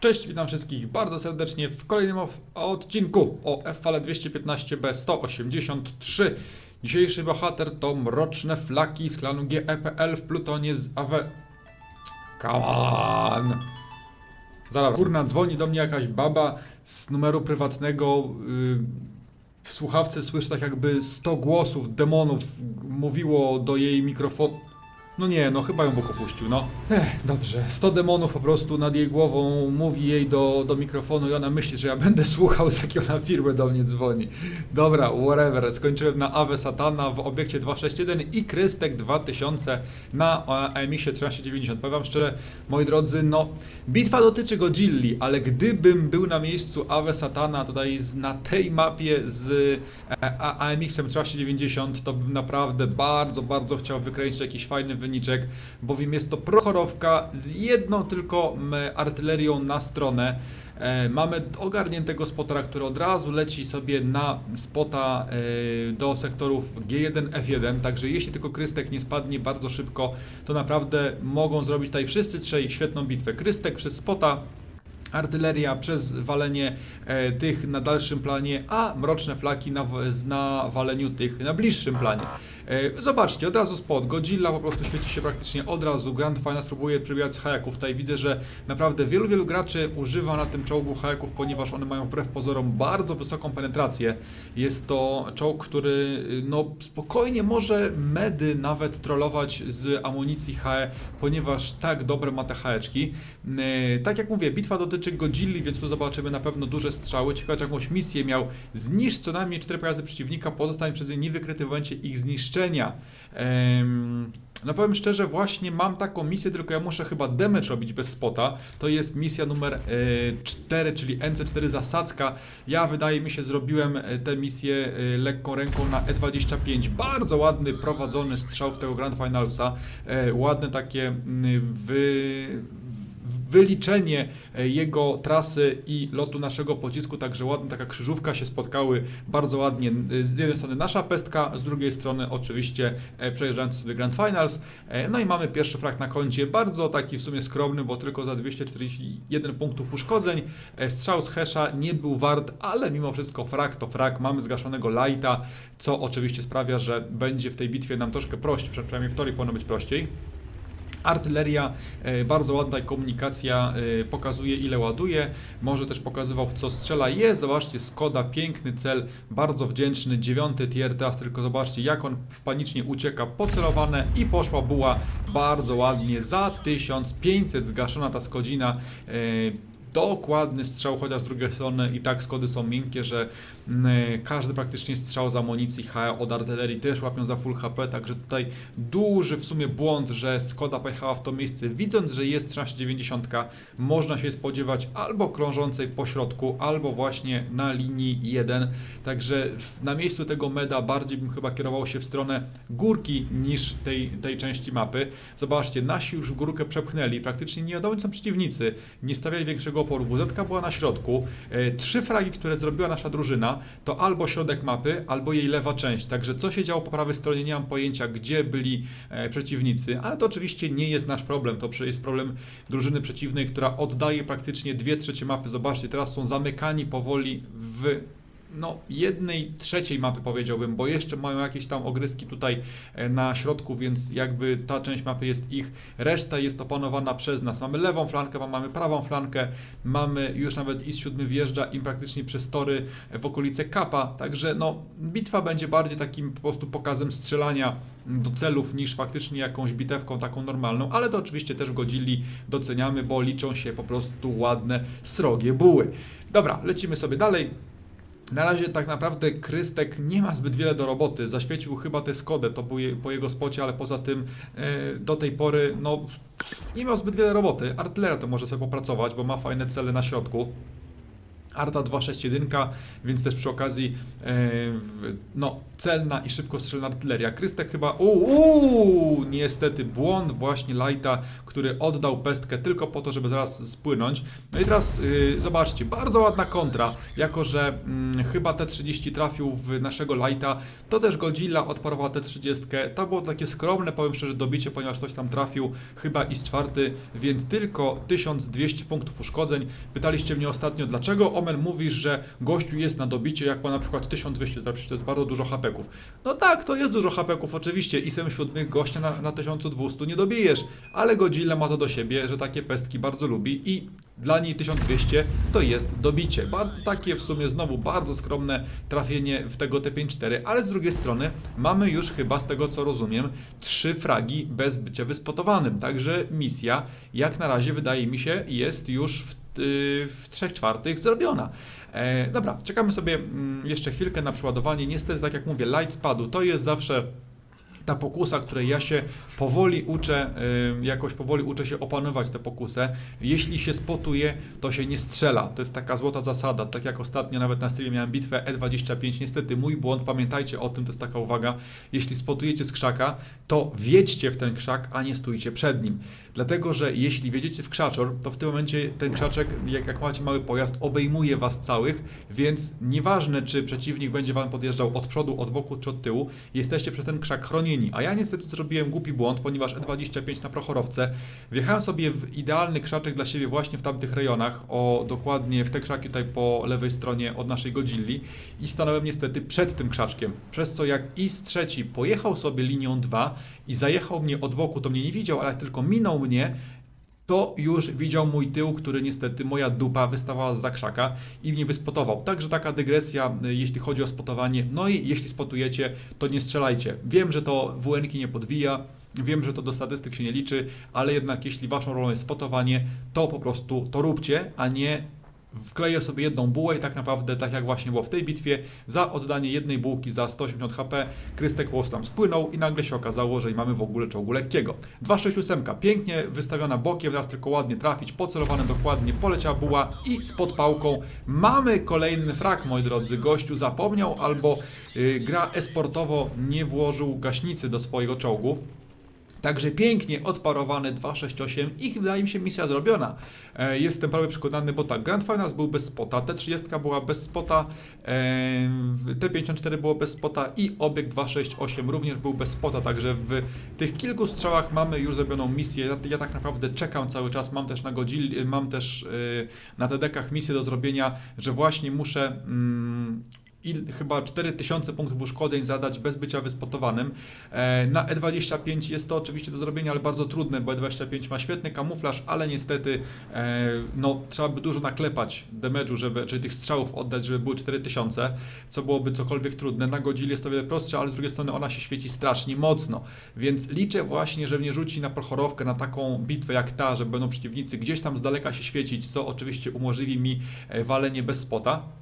Cześć, witam wszystkich bardzo serdecznie w kolejnym odcinku o FL 215B 183. Dzisiejszy bohater to mroczne flaki z klanu GEPL w Plutonie z AW. Come on! Zaraz, kurna, dzwoni do mnie jakaś baba z numeru prywatnego. Yy, w słuchawce słyszę tak jakby 100 głosów demonów mówiło do jej mikrofonu. No nie, no chyba ją Bóg opuścił, no. Ech, dobrze. 100 demonów po prostu nad jej głową mówi jej do, do mikrofonu i ona myśli, że ja będę słuchał, z jakiej ona firmy do mnie dzwoni. Dobra, whatever. Skończyłem na Ave Satana w obiekcie 261 i Krystek 2000 na e, AMX-ie 1390. Powiem szczerze, moi drodzy, no bitwa dotyczy Godzilli, ale gdybym był na miejscu Ave Satana tutaj z, na tej mapie z e, AMX-em 1390, to bym naprawdę bardzo, bardzo chciał wykręcić jakiś fajny wyniczek, bowiem jest to prochorowka z jedną tylko artylerią na stronę. E, Mamy ogarniętego spotera, który od razu leci sobie na spota e, do sektorów G1, F1, także jeśli tylko Krystek nie spadnie bardzo szybko, to naprawdę mogą zrobić tutaj wszyscy trzej świetną bitwę. Krystek przez spota artyleria przez walenie e, tych na dalszym planie, a mroczne flaki na, na waleniu tych na bliższym planie. E, zobaczcie, od razu spot. Godzilla po prostu świeci się praktycznie od razu. Grand Final spróbuje przybijać hajaków. Tutaj widzę, że naprawdę wielu, wielu graczy używa na tym czołgu hajaków, ponieważ one mają wbrew pozorom bardzo wysoką penetrację. Jest to czołg, który y, no, spokojnie może medy nawet trollować z amunicji HE, ponieważ tak dobre ma te haeczki. E, Tak jak mówię, bitwa dotyczy Godzilli, więc tu zobaczymy na pewno duże strzały. Ciekawe, jakąś misję miał. Zniszcz co najmniej 4 pojazdy przeciwnika, pozostań przez nie niewykryty w momencie ich zniszczenia. Em, No powiem szczerze, właśnie mam taką misję, tylko ja muszę chyba damage robić bez spota. To jest misja numer e, 4, czyli NC4 zasadzka. Ja wydaje mi się zrobiłem e, tę misję e, lekką ręką na E25. Bardzo ładny prowadzony strzał w tego Grand Finalsa. E, Ładne takie mm, wy, wyliczenie e, jego trasy i lotu naszego pocisku, także ładna taka krzyżówka się spotkały bardzo ładnie. E, Z jednej strony nasza pestka, z drugiej strony oczywiście e, przejeżdżający sobie Grand Finals. No i mamy pierwszy frag na koncie, bardzo taki w sumie skromny, bo tylko za 241 punktów uszkodzeń. Strzał z Hesha nie był wart, ale mimo wszystko frag to frag. Mamy zgaszonego Lighta, co oczywiście sprawia, że będzie w tej bitwie nam troszkę prościej, przynajmniej w teorii powinno być prościej. Artyleria, e, bardzo ładna komunikacja, e, pokazuje ile ładuje, może też pokazywał w co strzela. Jest, zobaczcie, Skoda, piękny cel, bardzo wdzięczny, dziewiąty tier, teraz tylko zobaczcie jak on panicznie ucieka, pocelowane i poszła buła bardzo ładnie, za 1500 zgaszona ta Skodzina. Dokładny strzał, chociaż z drugiej strony i tak skody są miękkie, że mm, każdy praktycznie strzał z amunicji od artylerii też łapią za full HP, także tutaj duży w sumie błąd, że Skoda pojechała w to miejsce, widząc, że jest 1390, można się spodziewać albo krążącej po środku, albo właśnie na linii 1, także na miejscu tego meda bardziej bym chyba kierował się w stronę górki niż tej, tej części mapy. Zobaczcie, nasi już górkę przepchnęli, praktycznie nie wiadomo, są przeciwnicy, nie stawiali większego oporu. WZ była na środku. E, Trzy fragi, które zrobiła nasza drużyna, to albo środek mapy, albo jej lewa część. Także co się działo po prawej stronie, nie mam pojęcia, gdzie byli e, przeciwnicy, ale to oczywiście nie jest nasz problem. To jest problem drużyny przeciwnej, która oddaje praktycznie dwie trzecie mapy. Zobaczcie, teraz są zamykani powoli w no, jednej trzeciej mapy powiedziałbym, bo jeszcze mają jakieś tam ogryski tutaj e, na środku, więc jakby ta część mapy jest ich, reszta jest opanowana przez nas. Mamy lewą flankę, ma- mamy prawą flankę, mamy już nawet IS-7 wjeżdża im praktycznie przez tory e, w okolice Kapa, także no, bitwa będzie bardziej takim po prostu pokazem strzelania do celów niż faktycznie jakąś bitewką taką normalną, ale to oczywiście też w Godzilli doceniamy, bo liczą się po prostu ładne, srogie buły. Dobra, lecimy sobie dalej. Na razie tak naprawdę Krystek nie ma zbyt wiele do roboty. Zaświecił chyba tę Skodę, to był je, po jego spocie, ale poza tym e, do tej pory no, nie miał zbyt wiele roboty. Artyleria to może sobie popracować, bo ma fajne cele na środku. Arta 261, więc też przy okazji e, no, celna i szybkostrzelna artyleria. Krystek chyba, uuu, niestety błąd właśnie Lighta, który oddał pestkę tylko po to, żeby zaraz spłynąć. No i teraz y, zobaczcie, bardzo ładna kontra, jako że mm, chyba T30 trafił w naszego Lighta, to też Godzilla odparowała T30. To było takie skromne, powiem szczerze, dobicie, ponieważ ktoś tam trafił chyba i z czwarty, więc tylko 1200 punktów uszkodzeń. Pytaliście mnie ostatnio, dlaczego Omen mówisz, że gościu jest na dobicie, jak ma na przykład 1200, to jest bardzo dużo hapeków. No tak, to jest dużo hapeków oczywiście i sem siódmych gościa na, na 1200 nie dobijesz, ale Godzilla ma to do siebie, że takie pestki bardzo lubi i dla niej 1200 to jest dobicie. Ba takie w sumie znowu bardzo skromne trafienie w tego T54, ale z drugiej strony mamy już chyba z tego co rozumiem trzy fragi bez bycia wyspotowanym. Także misja jak na razie wydaje mi się jest już w, w 3 czwartych zrobiona. E, dobra, czekamy sobie mm, jeszcze chwilkę na przeładowanie. Niestety, tak jak mówię, light spadł. To jest zawsze ta pokusa, której ja się powoli uczę, jakoś powoli uczę się opanować tę pokusę. Jeśli się spotuje, to się nie strzela. To jest taka złota zasada. Tak jak ostatnio nawet na streamie miałem bitwę E25. Niestety mój błąd, pamiętajcie o tym, to jest taka uwaga. Jeśli spotujecie z krzaka, to wiedźcie w ten krzak, a nie stójcie przed nim. Dlatego, że jeśli wjedziecie w krzaczor, to w tym momencie ten krzaczek, jak, jak macie mały pojazd, obejmuje was całych, więc nieważne, czy przeciwnik będzie wam podjeżdżał od przodu, od boku czy od tyłu, jesteście przez ten krzak chronieni. A ja niestety zrobiłem głupi błąd, ponieważ E25 na prochorowce. Wjechałem sobie w idealny krzaczek dla siebie właśnie w tamtych rejonach, o dokładnie w te krzaki tutaj po lewej stronie od naszej Godzilli. I stanąłem niestety przed tym krzaczkiem, przez co jak IS trzeci pojechał sobie linią 2 i zajechał mnie od boku, to mnie nie widział, ale tylko minął mnie, to już widział mój tył, który niestety moja dupa wystawała z krzaka i mnie wyspotował. Także taka dygresja, y, jeśli chodzi o spotowanie. No i jeśli spotujecie, to nie strzelajcie. Wiem, że to WN-ki nie podbija, wiem, że to do statystyk się nie liczy, ale jednak jeśli waszą rolą jest spotowanie, to po prostu to róbcie, a nie wkleję sobie jedną bułę i tak naprawdę, tak jak właśnie było w tej bitwie, za oddanie jednej bułki za 180 HP, Krystek Łos tam spłynął i nagle się okazało, że mamy w ogóle czołgu lekkiego. 268, pięknie wystawiona bokiem, teraz tylko ładnie trafić, pocelowane dokładnie, poleciała buła i z podpałką mamy kolejny frak, moi drodzy. Gościu zapomniał albo y, gra esportowo nie włożył gaśnicy do swojego czołgu. Także pięknie odparowany 268 i wydaje mi się misja zrobiona. E, jestem prawie przekonany, bo tak, Grand Finals był bez spota, T30 była bez spota, e, T54 było bez spota i obiekt 268 również był bez spota, także w tych kilku strzałach mamy już zrobioną misję. Ja, ja tak naprawdę czekam cały czas, mam też na Godzilli, mam też e, na TD-kach misję do zrobienia, że właśnie muszę mm, i chyba 4000 punktów uszkodzeń zadać bez bycia wyspotowanym. E, Na E25 jest to oczywiście do zrobienia, ale bardzo trudne, bo E25 ma świetny kamuflaż, ale niestety e, no, trzeba by dużo naklepać damage'u, żeby, czyli tych strzałów oddać, żeby były 4000, co byłoby cokolwiek trudne. Na Godzilla jest to wiele prostsze, ale z drugiej strony ona się świeci strasznie mocno, więc liczę właśnie, że mnie rzuci na prochorowkę, na taką bitwę jak ta, że będą przeciwnicy gdzieś tam z daleka się świecić, co oczywiście umożliwi mi e, walenie bez spota.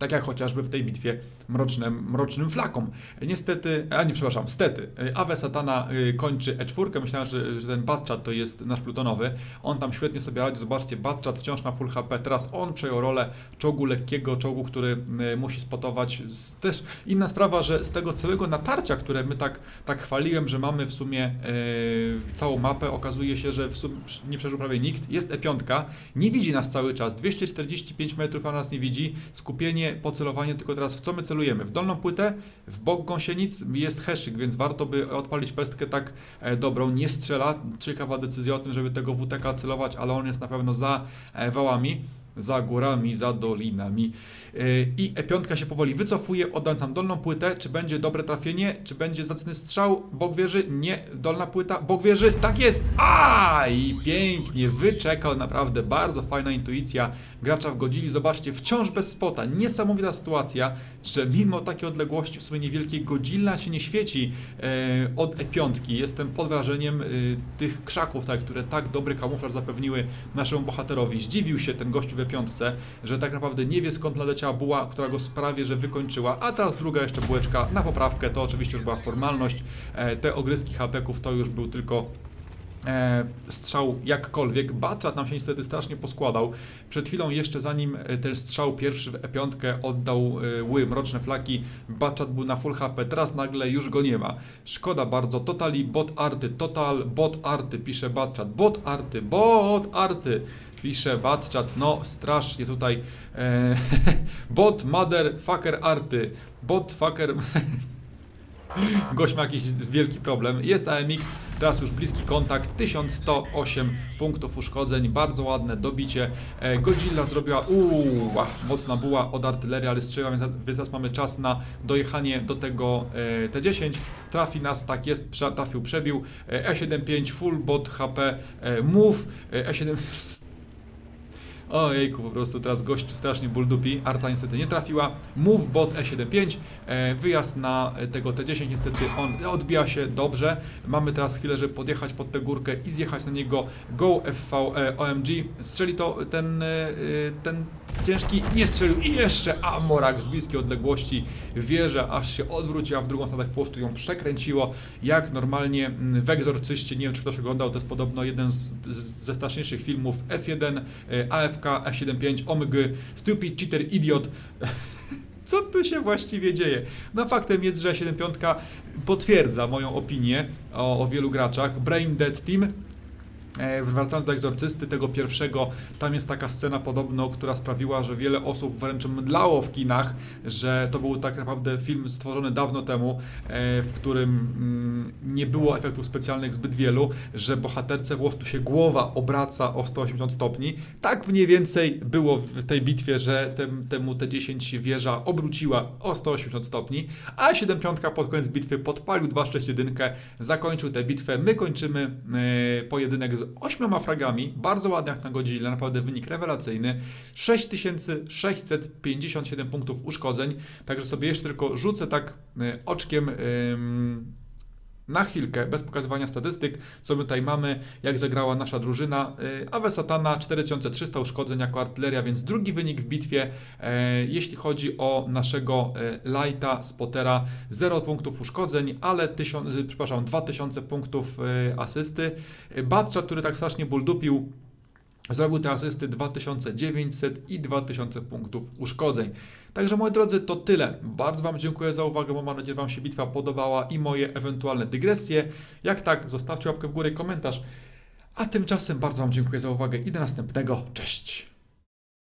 Tak jak chociażby w tej bitwie mrocznym, mrocznym flakom. Niestety, a nie, przepraszam, stety, Awe Satana y, kończy E4. Myślałem, że, że ten Batchat to jest nasz plutonowy. On tam świetnie sobie radzi. Zobaczcie, Batchat wciąż na full HP. Teraz on przejął rolę czołgu lekkiego, czołgu, który y, musi spotować. Też inna sprawa, że z tego całego natarcia, które my tak, tak chwaliłem, że mamy w sumie y, całą mapę, okazuje się, że w sumie nie przeżył prawie nikt. Jest E5, nie widzi nas cały czas. 245 metrów, a nas nie widzi. Skupienie, pocelowanie, tylko teraz w co my celujemy? W dolną płytę, w bok gąsienic jest heszyk, więc warto by odpalić pestkę tak e, dobrą. Nie strzela. Ciekawa decyzja o tym, żeby tego WTK celować, ale on jest na pewno za e, wałami. Za górami, za dolinami. Yy, I E5 się powoli wycofuje, oddam tam dolną płytę. Czy będzie dobre trafienie? Czy będzie zacny strzał? Bok wieży? Nie. Dolna płyta? Bok wieży? Tak jest! A I pięknie wyczekał, naprawdę bardzo fajna intuicja gracza w Godzili. Zobaczcie, wciąż bez spota. Niesamowita sytuacja, że mimo takiej odległości w sumie niewielkiej Godzilla się nie świeci e, od E5. Jestem pod wrażeniem e, tych krzaków, tak, które tak dobry kamuflaż zapewniły naszemu bohaterowi. Zdziwił się ten gościu w E5, że tak naprawdę nie wie skąd nadleciała buła, która go sprawie, że wykończyła. A teraz druga jeszcze bułeczka na poprawkę. To oczywiście już była formalność. E, te ogryski hapeków to już był tylko strzał jakkolwiek. Batrat nam się niestety strasznie poskładał. Przed chwilą jeszcze zanim e, ten strzał pierwszy w E5 oddał e, ły mroczne flaki, Batrat był na full HP, teraz nagle już go nie ma. Szkoda bardzo. Totali bot arty, total bot arty, pisze Batrat. Bot arty, bot arty. Pisze Batchat, no strasznie tutaj e, bot mother fucker arty, bot fucker Gość ma jakiś wielki problem. Jest AMX, teraz już bliski kontakt, 1108 punktów uszkodzeń, bardzo ładne dobicie. E, Godzilla zrobiła, uuu, mocna była od artylerii, ale strzeliła, więc teraz mamy czas na dojechanie do tego e, T10. Trafi nas, tak jest, trafił, przebił. E, E75, full bot HP, e, move, e, E7... Ojejku, po prostu teraz gościu strasznie ból. Arta niestety nie trafiła. Move bot E75. E, wyjazd na e, tego T10 niestety on odbija się dobrze. Mamy teraz chwilę, żeby podjechać pod tę górkę i zjechać na niego. Go FV e, OMG. Strzeli to ten, ten ciężki. Nie strzelił. I jeszcze Amorak z bliskiej odległości. Wieża aż się odwróciła w drugą stronę, po prostu ją przekręciło. Jak normalnie mm, w Egzorcyście. Nie wiem, czy ktoś oglądał. To jest podobno jeden z, z, ze straszniejszych filmów F1, e, AFK, F75, OMG, Stupid Cheater Idiot. Co tu się właściwie dzieje? No faktem jest, że 7.5 potwierdza moją opinię o, o wielu graczach. Brain Dead Team. E, Wracając do egzorcysty, tego pierwszego, tam jest taka scena podobno, która sprawiła, że wiele osób wręcz mdlało w kinach, że to był tak naprawdę film stworzony dawno temu, e, w którym mm, nie było efektów specjalnych zbyt wielu, że bohaterce po prostu się głowa obraca o 180 stopni. Tak mniej więcej było w tej bitwie, że tem, temu T10 wieża obróciła o 180 stopni, a 7.5 pod koniec bitwy podpalił 261, zakończył tę bitwę. My kończymy e, pojedynek z 8 fragami, bardzo ładnie jak na godzinę, naprawdę wynik rewelacyjny. 6657 punktów uszkodzeń, także sobie jeszcze tylko rzucę tak e, oczkiem na chwilkę, bez pokazywania statystyk, co my tutaj mamy, jak zagrała nasza drużyna. Awe Satana 4300 uszkodzeń jako artyleria, więc drugi wynik w bitwie. E, Jeśli chodzi o naszego e, Lighta, Spottera, 0 punktów uszkodzeń, ale 1000, y, przepraszam, 2000 punktów e, asysty. Batchat, który tak strasznie ból dupił, Zrobił te asysty 2900 i 2000 punktów uszkodzeń. Także moi drodzy, to tyle. Bardzo Wam dziękuję za uwagę, bo mam nadzieję, że Wam się bitwa podobała i moje ewentualne dygresje. Jak tak, zostawcie łapkę w górę komentarz. A tymczasem bardzo Wam dziękuję za uwagę i do następnego. Cześć!